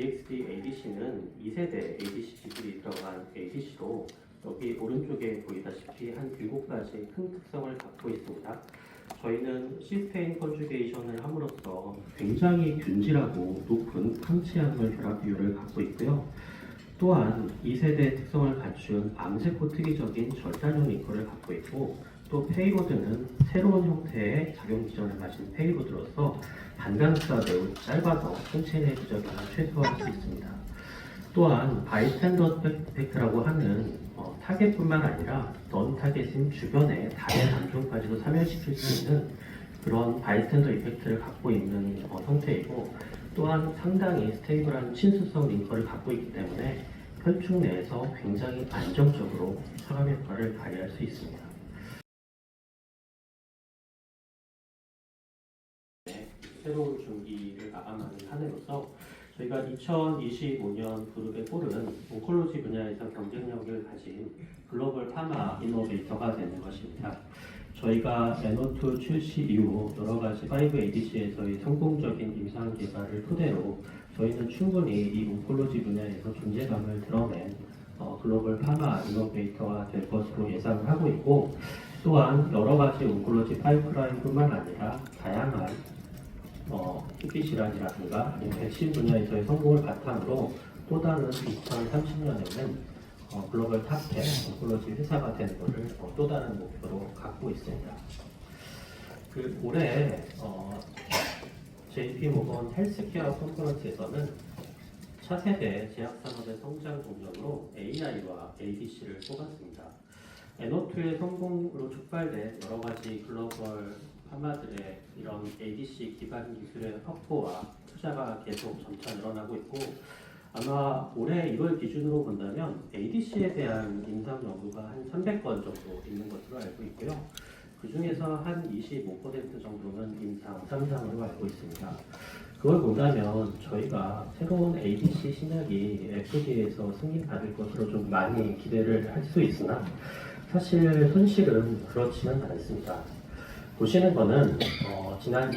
DXD ADC는 2세대 ADC 기술이 들어간 ADC로 여기 오른쪽에 보이다시피 한 7가지 큰 특성을 갖고 있습니다. 저희는 시스테인 컨주게이션을 함으로써 굉장히 균질하고 높은 항체화물 결합 비율을 갖고 있고요. 또한 2세대 특성을 갖춘 암세포 특이적인 절단형 링커를 갖고 있고 또 페이로드는 새로운 형태의 작용 기전을 가진 페이로드로서 반감수가 매우 짧아서 생체 내 부작용을 최소화할 수 있습니다. 또한 바이스탠더 이펙트라고 하는 어, 타겟뿐만 아니라 넌 타겟인 주변의 다른 감정까지도 사멸시킬 수 있는 그런 바이스탠더 이펙트를 갖고 있는 어, 형태이고 또한 상당히 스테이블한 친수성 링커를 갖고 있기 때문에 혈축 내에서 굉장히 안정적으로 사감 효과를 발휘할 수 있습니다. 새로운 중기를 마감하는 한 해로서 저희가 2025년 그룹의 꼴은 온콜로지 분야에서 경쟁력을 가진 글로벌 파마 이노베이터가 되는 것입니다. 저희가 NO2 출시 이후 여러 가지 5ADC에서의 성공적인 임상 개발을 토대로 저희는 충분히 이 온콜로지 분야에서 존재감을 드러낸 어, 글로벌 파마 이노베이터가 될 것으로 예상을 하고 있고 또한 여러 가지 온콜로지 파이프라인뿐만 아니라 다양한 어, 희귀질환이라든가 아니면 백신 분야에서의 성공을 바탕으로 또 다른 2030년에는 어, 글로벌 탑10 온콜로지 회사가 되는 것을 어, 또 다른 목표로 갖고 있습니다. 그 올해 어, JP 모건 헬스케어 컨퍼런스에서는 차세대 제약 산업의 성장 동력으로 AI와 ADC를 뽑았습니다. NO2의 성공으로 촉발된 여러 가지 글로벌 파마들의 이런 ADC 기반 기술의 확보와 투자가 계속 점차 늘어나고 있고 아마 올해 1월 기준으로 본다면 ADC에 대한 임상 연구가 한 300건 정도 있는 것으로 알고 있고요. 그 중에서 한 25% 정도는 임상 3상으로 알고 있습니다. 그걸 본다면 저희가 새로운 ADC 신약이 FDA에서 승인받을 것으로 좀 많이 기대를 할 수 있으나 사실 현실은 그렇지는 않습니다. 보시는 거는 어, 지난